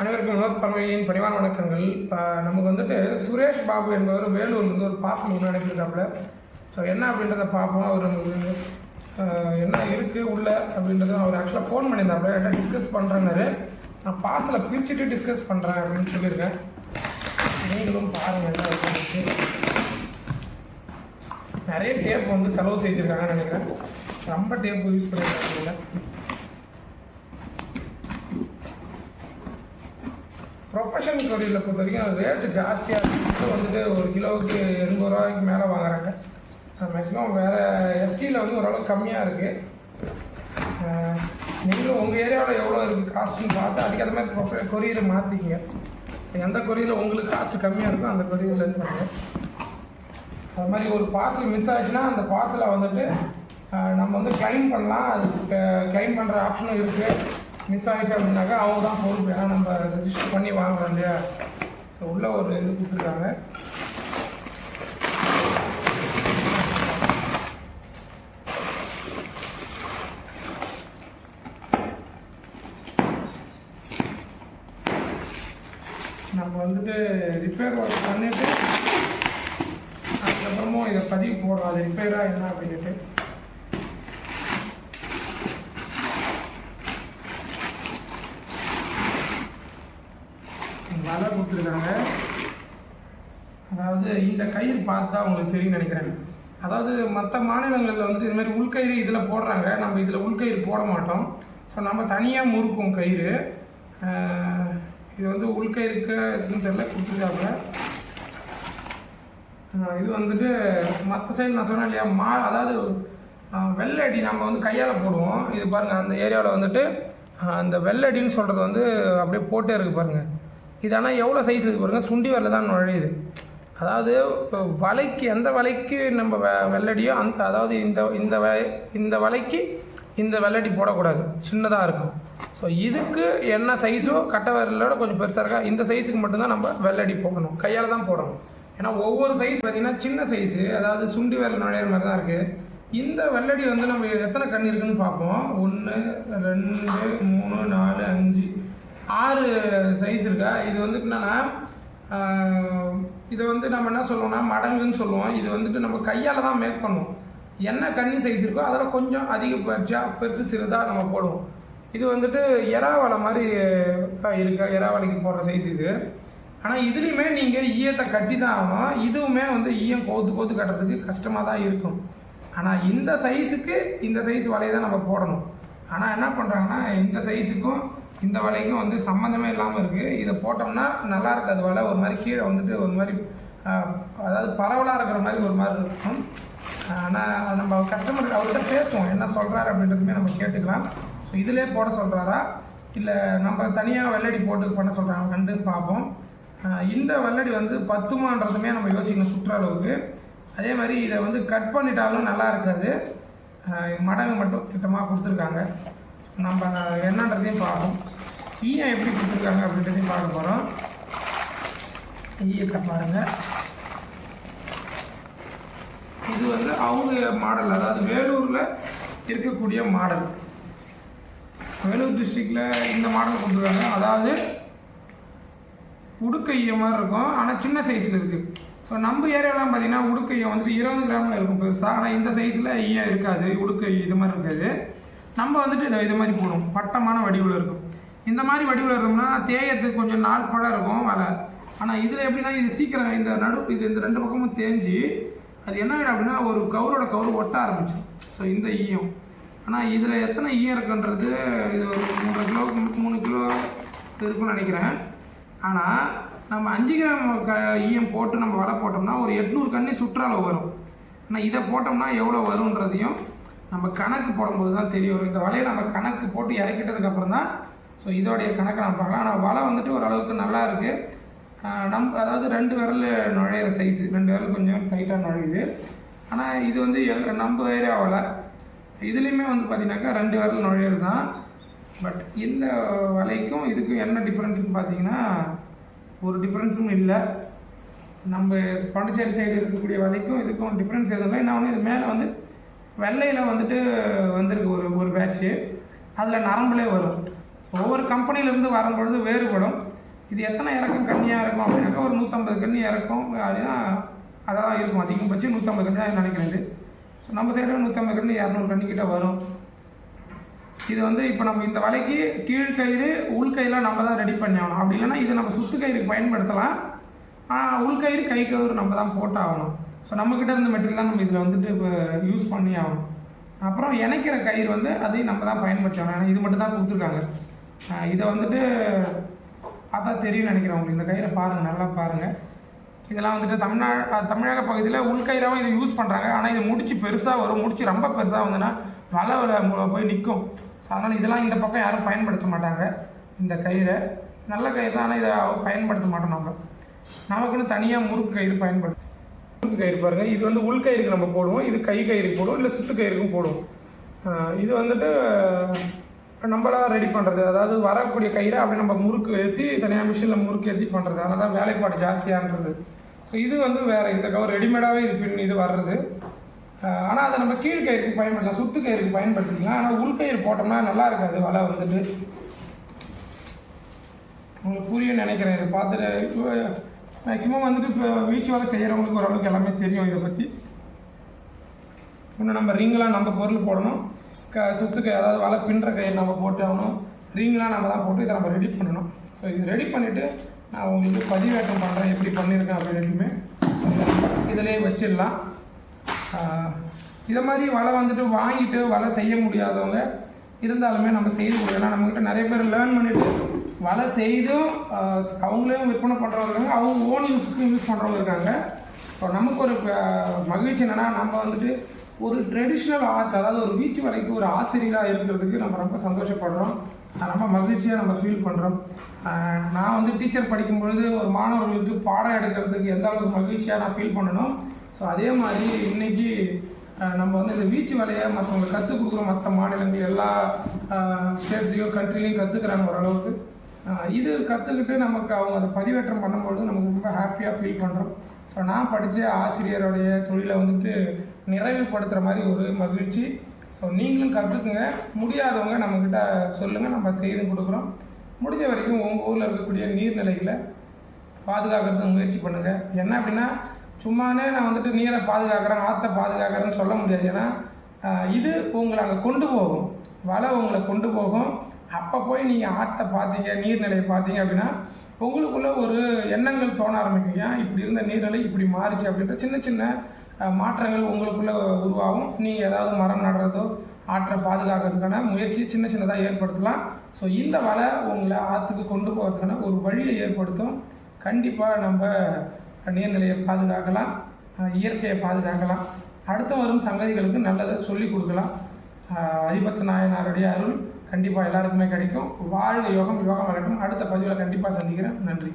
அனைவருக்கும் வினோத் பன்மையின் பணிவான வணக்கங்கள். இப்போ நமக்கு வந்துட்டு சுரேஷ் பாபு என்பவர் வேலூர்லேருந்து ஒரு பார்சல் ஒன்று அனுப்பியிருக்காப்புல. ஸோ என்ன அப்படின்றத பார்ப்போம் அவர் நமக்கு என்ன இருக்குது உள்ள அப்படின்றத அவர் ஆக்சுவலாக ஃபோன் பண்ணியிருந்தாப்புல. என்ன டிஸ்கஸ் பண்ணுறேன்னாரு நான் பார்சலை பிரிச்சுட்டு டிஸ்கஸ் பண்ணுறேன் அப்படின்னு சொல்லியிருக்கேன். நீங்களும் பாருங்கள் என்ன நிறைய டேப் வந்து செலவு செஞ்சுருக்காங்கன்னு நினைக்கிறேன். ரொம்ப டேப் யூஸ் பண்ணியிருக்காங்க ப்ரொஃபஷனல் கொரியரில் பொறுத்த வரைக்கும் ரேட்டு ஜாஸ்தியாக இருக்குது வந்துட்டு ஒரு கிலோவுக்கு எண்பது ரூபாய்க்கு மேலே வாங்குறாங்க. மேக்ஸிமம் வேறு எஸ்டியில் வந்து ஓரளவுக்கு கம்மியாக இருக்குது நீங்களும் உங்கள் ஏரியாவில் எவ்வளோ இருக்குது காஸ்ட்டுன்னு பார்த்து அதுக்கேற்ற மாதிரி ப்ரொஃப கொரியரை மாற்றிக்கிங்க எந்த கொரியரில் உங்களுக்கு காஸ்ட்டு கம்மியாக இருக்கோ அந்த கொரியர்லேருந்து பண்ணுங்கள் அது மாதிரி ஒரு பார்சல் மிஸ் ஆச்சுன்னா அந்த பார்சலை வந்துட்டு நம்ம வந்து க்ளைம் பண்ணலாம். அது க்ளைம் பண்ணுற ஆப்ஷனும் இருக்குது மிஸ் ஆகிச்சு அப்படின்னாக்கா அவங்க தான் பொறுப்பு ஏன்னா நம்ம ரெஜிஸ்டர் பண்ணி வாங்குறோம் இல்லையா? ஸோ உள்ள ஒரு இது கொடுத்துருக்காங்க. நம்ம வந்துட்டு ரிப்பேர் ஒர்க் பண்ணிவிட்டு அதுக்கப்புறமும் இதை பதிவு போடுறோம். அது ரிப்பேராக என்ன அப்படின்ட்டு மலை கொடுத்துருக்காங்க அதாவது இந்த கயிறு பார்த்தா உங்களுக்கு தெரியும் நினைக்கிறேன். அதாவது மற்ற மாநிலங்களில் வந்துட்டு இது மாதிரி உள்கயிறு இதில் போடுறாங்க. நம்ம இதில் உள்கயிறு போட மாட்டோம். ஸோ நம்ம தனியாக முறுக்கும் கயிறு. இது வந்து உள்கயிறுக்கு இதுன்னு தெரியல கொடுத்துருக்காங்க. இது வந்துட்டு மற்ற சைடு நான் சொன்னேன் இல்லையா மா அதாவது வெள்ளடி நம்ம வந்து கையால் போடுவோம். இது பாருங்கள் அந்த ஏரியாவில் வந்துட்டு அந்த வெள்ளடின்னு சொல்கிறது வந்து அப்படியே போட்டே இருக்குது பாருங்கள் இது ஆனால் எவ்வளோ சைஸ் இருக்குது பாருங்கள் சுண்டி வரல தான் நுழையுது. அதாவது வலைக்கு எந்த வலைக்கு நம்ம வெ வெள்ளடியோ அந்த அதாவது இந்த இந்த வலை இந்த வலைக்கு இந்த வெள்ளடி போடக்கூடாது. சின்னதாக இருக்கும். ஸோ இதுக்கு என்ன சைஸோ கட்டை விரலோட கொஞ்சம் பெருசாக இருக்கா? இந்த சைஸுக்கு மட்டும்தான் நம்ம வெள்ளடி போடணும். கையால் தான் போடணும். ஏன்னா ஒவ்வொரு சைஸ் பார்த்தீங்கன்னா சின்ன சைஸு அதாவது சுண்டி விரல் நுழையிற மாதிரி தான் இருக்குது இந்த வெள்ளடி வந்து நம்ம எத்தனை கண் இருக்குன்னு பார்ப்போம். ஒன்று ரெண்டு மூணு நாலு அஞ்சு ஆறு சைஸ் இருக்கா? இது வந்து என்னன்னா இதை வந்து நம்ம என்ன சொல்லுவோம்னா மடங்குன்னு சொல்லுவோம். இது வந்துட்டு நம்ம கையால் தான் மேக் பண்ணுவோம். என்ன கன்னி சைஸ் இருக்கோ அதில் கொஞ்சம் அதிகபட்சம் பெருசு சிறுதாக நம்ம போடுவோம். இது வந்துட்டு எறாவலை மாதிரி இருக்க. எறாவலைக்கு போடுற சைஸ் இது. ஆனால் இதுலேயுமே நீங்கள் ஈயத்தை கட்டி தான் ஆகணும். இதுவுமே வந்து ஈயம் கோத்து கோத்து கட்டுறதுக்கு கஷ்டமாக தான் இருக்கும். ஆனால் இந்த சைஸுக்கு இந்த சைஸ் வலையை தான் நம்ம போடணும். ஆனால் என்ன பண்ணுறாங்கன்னா இந்த சைஸுக்கும் இந்த வலைக்கும் வந்து சம்மந்தமே இல்லாமல் இருக்குது இதை போட்டோம்னா நல்லா இருக்காது வலை. ஒரு மாதிரி கீழே வந்துட்டு ஒரு மாதிரி அதாவது பரவலாக இருக்கிற மாதிரி ஒரு மாதிரி இருக்கும். ஆனால் நம்ம கஸ்டமர் அவர்கிட்ட பேசுவோம். என்ன சொல்கிறாரு அப்படின்றதுமே நம்ம கேட்டுக்கலாம். ஸோ இதிலே போட சொல்கிறாரா இல்லை நம்ம தனியாக வெள்ளடி போட்டு பண்ண சொல்கிறாங்க கண்டு பார்ப்போம். இந்த வெள்ளடி வந்து பத்துமான்றதுமே நம்ம யோசிக்கணும் சுற்றுற அளவுக்கு அதே மாதிரி இதை வந்து கட் பண்ணிட்டாலும் நல்லா இருக்காது. மடங்கு மட்டும் திட்டமாக கொடுத்துருக்காங்க. நம்ம என்னன்றதையும் பார்ப்போம் ஈயம் எப்படி கொடுத்துருக்காங்க அப்படின்றதையும் பார்க்க போகிறோம் ஈயத்தை பாருங்கள் இது வந்து அவங்க மாடல் அதாவது வேலூரில் இருக்கக்கூடிய மாடல் வேலூர் டிஸ்ட்ரிக்டில் இந்த மாடல் கொடுத்துருக்காங்க. அதாவது உடுக்கையம் மாதிரி இருக்கும் ஆனால் சின்ன சைஸில் இருக்குது ஸோ நம்ம ஏரியாலாம் பார்த்தீங்கன்னா உடுக்கையம் வந்துட்டு இருபது கிராமில் இருக்கும் பெருசாக ஆனால் இந்த சைஸில் ஈயம் இருக்காது உடுக்கை இது மாதிரி இருக்காது. நம்ம வந்துட்டு இதை இது மாதிரி போடுவோம். பட்டமான வடிவில் இருக்கும். இந்த மாதிரி வடிவில் இருந்தோம்னா தேயறதுக்கு கொஞ்சம் நாள் படம் இருக்கும் வலை. ஆனால் இதில் எப்படின்னா இது சீக்கிரம் இந்த நடு இது இந்த ரெண்டு பக்கமும் தேஞ்சு அது என்ன ஆகிடும் அப்படின்னா ஒரு கவுரோட கவுரு ஒட்ட ஆரம்பிச்சிடும். ஸோ இந்த ஈயம். ஆனால் இதில் எத்தனை ஈயம் இருக்குன்றது இது ஒரு மூன்றரை கிலோ மூணு கிலோ இருக்குன்னு நினைக்கிறேன். ஆனால் நம்ம அஞ்சு கிராம் க ஈயம் போட்டு நம்ம வலை போட்டோம்னா ஒரு எட்நூறு கண்ணி சுற்றால வரும். ஆனால் இதை போட்டோம்னா எவ்வளோ வரும்ன்றதையும் நம்ம கணக்கு போடும்போது தான் தெரிய வரும். இந்த வலையை நம்ம கணக்கு போட்டு இறக்கிட்டதுக்கு அப்புறம் தான் ஸோ இதோடைய கணக்கை நம்ம பார்க்கலாம். ஆனால் வலை வந்துட்டு ஓரளவுக்கு நல்லா இருக்குது நம்ம அதாவது ரெண்டு விரல் நுழையிற சைஸ் ரெண்டு விரல் கொஞ்சம் டைட்டாக நுழையுது. ஆனால் இது வந்து எங்கள் நம்ம ஏரியா வலை. இதுலேயுமே வந்து பார்த்திங்கனாக்கா ரெண்டு விரல் நுழையிறது தான். பட் இந்த வலைக்கும் இதுக்கும் என்ன டிஃப்ரென்ஸ்னு பார்த்தீங்கன்னா ஒரு டிஃப்ரென்ஸும் இல்லை. நம்ம பாண்டிச்சேரி சைடு இருக்கக்கூடிய வலைக்கும் இதுக்கும் டிஃப்ரென்ஸ் எதுவும் இல்லை. இன்னொன்று இது மேலே வந்து வெள்ளையில் வந்துட்டு வந்திருக்கு ஒரு ஒரு பேட்ச்சு அதில் நரம்புலே வரும். ஒவ்வொரு கம்பெனிலேருந்து வரும்பொழுது வேறுபடும். இது எத்தனை இறக்கம் கம்மியாக இருக்கும் அப்படின்னாக்கா ஒரு நூற்றம்பது கண்ணி இறக்கும். அப்படின்னா அதான் இருக்கும். அதிகபட்சம் நூற்றம்பது கண்ணி தான் நினைக்கிறது ஸோ நம்ம சைடில் நூற்றம்பது கண்ணி இரநூறு கண்ணிக்கிட்ட வரும். இது வந்து இப்போ நம்ம இந்த வலைக்கு கீழ்கயிறு உள்கயிறுலாம் நம்ம தான் ரெடி பண்ணி ஆகணும். அப்படி இல்லைன்னா இது நம்ம சுத்து கயிறுக்கு பயன்படுத்தலாம். ஆனால் உள்கயிறு கை கயிறு நம்ம தான் போட்டாகணும். ஸோ நம்மக்கிட்ட இருந்த மெட்டீரியல் தான் நம்ம இதில் வந்துட்டு இப்போ யூஸ் பண்ணி ஆகணும். அப்புறம் இணைக்கிற கயிறு வந்து அதையும் நம்ம தான் பயன்படுத்தணும். ஏன்னா இது மட்டும் தான் கொடுத்துருக்காங்க. இதை வந்துட்டு பார்த்தா தெரியும் நினைக்கிறேன் உங்களுக்கு. இந்த கயிறை பாருங்கள் நல்லா பாருங்கள் இதெல்லாம் வந்துட்டு தமிழ்நாடு தமிழக பகுதியில் உள்கயிறாகவும் இதை யூஸ் பண்ணுறாங்க ஆனால் இது முடிச்சு பெருசாக வரும். முடிச்சு ரொம்ப பெருசாக வந்துன்னா வலை போய் நிற்கும் ஸோ அதனால் இதெல்லாம் இந்த பக்கம் யாரும் பயன்படுத்த மாட்டாங்க இந்த கயிறை. நல்ல கயிறு தான் ஆனால் இதை பயன்படுத்த மாட்டோம் நம்ம. நமக்குன்னு தனியாக முறுக்கு கயிறு பயன்படுத்தும் கயிறு பாருங்கள் இது வந்து உள் கயிறுக்கு நம்ம போடுவோம். இது கை கயிறுக்கு போடுவோம். இல்லை சுத்து கயிறுக்கும் போடுவோம். இது வந்துட்டு நம்மளாக ரெடி பண்ணுறது அதாவது வரக்கூடிய கயிறை அப்படி நம்ம முறுக்கு ஏற்றி தனியாக மிஷினில் முறுக்கு ஏற்றி பண்ணுறது அதனால தான் வேலைப்பாடு ஜாஸ்தியான்றது. ஸோ இது வந்து வேறு இந்த கவர் ரெடிமேடாகவே இது பின் இது வர்றது. ஆனால் அதை நம்ம கீழ்கயிறுக்கு பயன்படுத்தலாம். சுத்து கயிறுக்கு பயன்படுத்திக்கலாம். ஆனால் உள்கயிறு போட்டோம்னா நல்லா இருக்காது. வலை வந்துட்டு. உங்களுக்கு புரியும் நினைக்கிறேன். இதை பார்த்துட்டு மேக்ஸிமம் வந்துட்டு இப்போ வீச்சு வேலை செய்கிறவங்களுக்கு ஓரளவுக்கு எல்லாமே தெரியும் இதை பற்றி இன்னும் நம்ம ரிங்கெலாம் நம்ம பொருள் போடணும். க சுத்துக்கு அதாவது வலை பின்னுற கயிறு நம்ம போட்டு ஆகணும். ரிங்லாம் நம்ம தான் போட்டு இதை நம்ம ரெடி பண்ணணும். ஸோ இது ரெடி பண்ணிவிட்டு நான் உங்களுக்கு பதிவேற்றம் பண்ணுறேன் எப்படி பண்ணியிருக்கேன் அப்படின்ட்டுமே இதிலே வச்சிடலாம். இதை மாதிரி வலை வந்துட்டு வாங்கிட்டு வலை செய்ய முடியாதவங்க இருந்தாலுமே நம்ம செய்து கொடுக்கலாம் நம்மக்கிட்ட நிறைய பேர் லேர்ன் பண்ணிட்டு வலை செய்தும் அவங்களையும் விற்பனை பண்ணுறவங்க இருக்காங்க. அவங்க ஓன் யூஸுக்கும் யூஸ் பண்ணுறவங்க இருக்காங்க. ஸோ நமக்கு ஒரு மகிழ்ச்சி என்னென்னா நம்ம வந்துட்டு ஒரு ட்ரெடிஷ்னல் ஆர்ட் அதாவது ஒரு வீச்சு வலைக்கு ஒரு ஆசிரியராக இருக்கிறதுக்கு நம்ம ரொம்ப சந்தோஷப்படுறோம். ரொம்ப மகிழ்ச்சியாக நம்ம ஃபீல் பண்ணுறோம் நான் வந்து டீச்சர் படிக்கும் பொழுது ஒரு மாணவர்களுக்கு பாடம் எடுக்கிறதுக்கு எந்த அளவுக்கு மகிழ்ச்சியாக நான் ஃபீல் பண்ணணும். ஸோ அதே மாதிரி இன்னைக்கு நம்ம வந்து இந்த வீச்சு வேலையை மற்றவங்களுக்கு கற்றுக் கொடுக்குறோம் மற்ற மாநிலங்கள் எல்லா ஸ்டேட்ஸ்லேயும் கண்ட்ரிலையும் கற்றுக்குறாங்க ஓரளவுக்கு. இது கற்றுக்கிட்டு நமக்கு அவங்க அதை பதிவேற்றம் பண்ணும்பொழுது நமக்கு ரொம்ப ஹாப்பியாக ஃபீல் பண்ணுறோம் ஸோ நான் படித்த ஆசிரியருடைய தொழிலை வந்துட்டு நிறைவுபடுத்துகிற மாதிரி ஒரு மகிழ்ச்சி. ஸோ நீங்களும் கற்றுக்குங்க முடியாதவங்க நம்மக்கிட்ட சொல்லுங்கள் நம்ம செய்து கொடுக்குறோம். முடிஞ்ச வரைக்கும் உங்கள் ஊரில் இருக்கக்கூடிய நீர்நிலைகளை பாதுகாக்கிறதுக்கு முயற்சி பண்ணுங்கள் என்ன அப்படின்னா சும்மானே நான் வந்துட்டு நீரை பாதுகாக்கிறேன் ஆற்றை பாதுகாக்கிறேன்னு சொல்ல முடியாது. ஏன்னா இது உங்களை அங்கே கொண்டு போகும். வலை உங்களை கொண்டு போகும். அப்போ போய் நீங்கள் ஆற்றை பார்த்தீங்க நீர்நிலையை பார்த்தீங்க அப்படின்னா உங்களுக்குள்ள ஒரு எண்ணங்கள் தோண ஆரம்பிக்கும். ஏன்? இப்படி இருந்த நீர்நிலை இப்படி மாறிச்சு அப்படின்ற சின்ன சின்ன மாற்றங்கள் உங்களுக்குள்ளே உருவாகும். நீங்கள் ஏதாவது மரம் நடுறதோ ஆற்றை பாதுகாக்கிறதுக்கான முயற்சி சின்ன சின்னதாக ஏற்படுத்தலாம். ஸோ இந்த வலை உங்களை ஆற்றுக்கு கொண்டு போகிறதுக்கான ஒரு வழியை ஏற்படுத்தும். கண்டிப்பாக நம்ம நீர்நிலையை பாதுகாக்கலாம் இயற்கையை பாதுகாக்கலாம். அடுத்து வரும் சங்கதிகளுக்கு நல்லதை சொல்லிக் கொடுக்கலாம். அதிபத்த நாயனாருடைய அருள் கண்டிப்பாக எல்லாருக்குமே கிடைக்கும். வாழ்க யோகம் யோகம் வளர்க்கும் அடுத்த பதிவில் கண்டிப்பாக சந்திக்கிறேன். நன்றி.